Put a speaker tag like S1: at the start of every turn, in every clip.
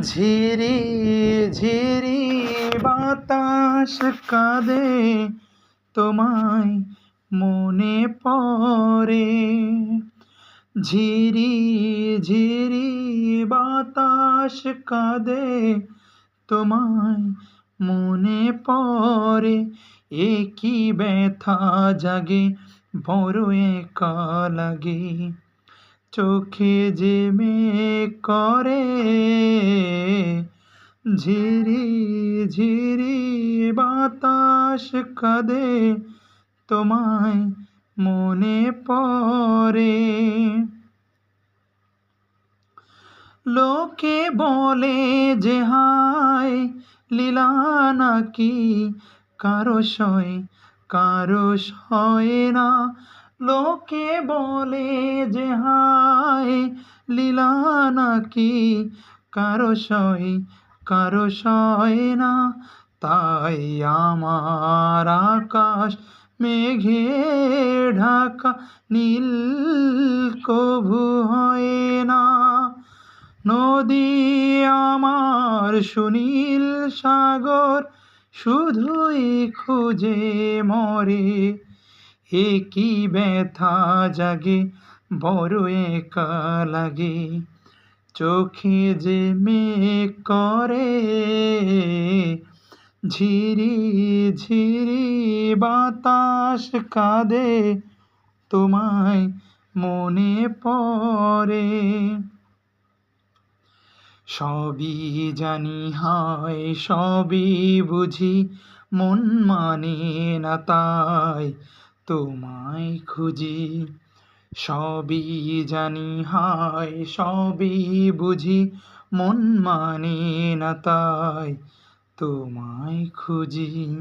S1: ঝিরি ঝিরি বাতাস কাঁদে, তোমায় মনে পড়ে। ঝিরি ঝিরি বাতাস কাঁদে, তোমায় মনে পড়ে। এ কি ব্যথা জাগে, বড় একা লাগে। চোখে যে মেঘ করে ঝিরি ঝিরি বাতাস কাঁদে তোমায় মনে পড়ে। লোকে বলে যে, হায়, লীলা নাকি কারও সয় কারও সয় না। লোকে বলে যে, হায়, লীলা নাকি কারও সয় কারও সয় না তাই আমার আকাশ মেঘে ঢাকা নীল কভু হয় না নদী আমার সুনীল সাগর, শুধুই খুঁজে মরে। এ কি ব্যথা জাগে, বড় একা লাগে। চোখে যে মেঘ করে, ঝিরি ঝিরি বাতাস কাঁদে, তোমায় মনে পড়ে। সবই জানি হয়, সবই বুঝি, মন মানে না তাই, তোমায় খুঁজি। সবই জানি, হায়, সবই বুঝি, মন মানে না তাই তোমায় খুঁজি।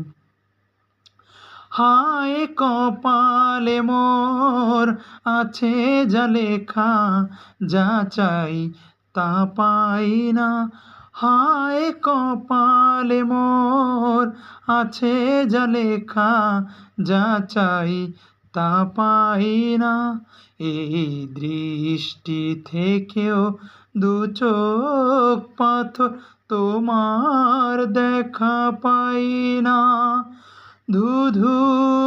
S1: হায়, কপালে মোর আছে যা লেখা, যা চাই তা পাই না। হায়, কপালে মোর আছে যা লেখা, যা চাই তা পাই না এই দৃষ্টি থেকেও দু চোখ পাথর তোমার দেখা পাই না ধুধু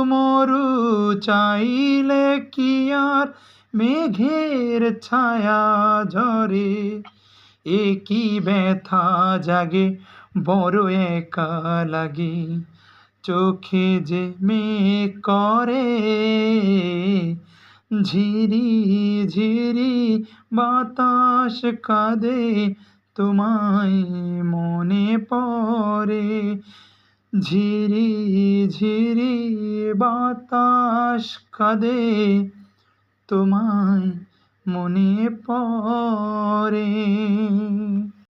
S1: মরু চাইলে কি আর মেঘের ছায়া ঝরে? এ কি ব্যথা জাগে, বড় একা লাগে। চোখে যে মেঘ করে, ঝিরি ঝিরি বাতাস কাঁদে, তোমায় মনে পড়ে। ঝিরি ঝিরি বাতাস কাঁদে, তোমায় মনে পড়ে।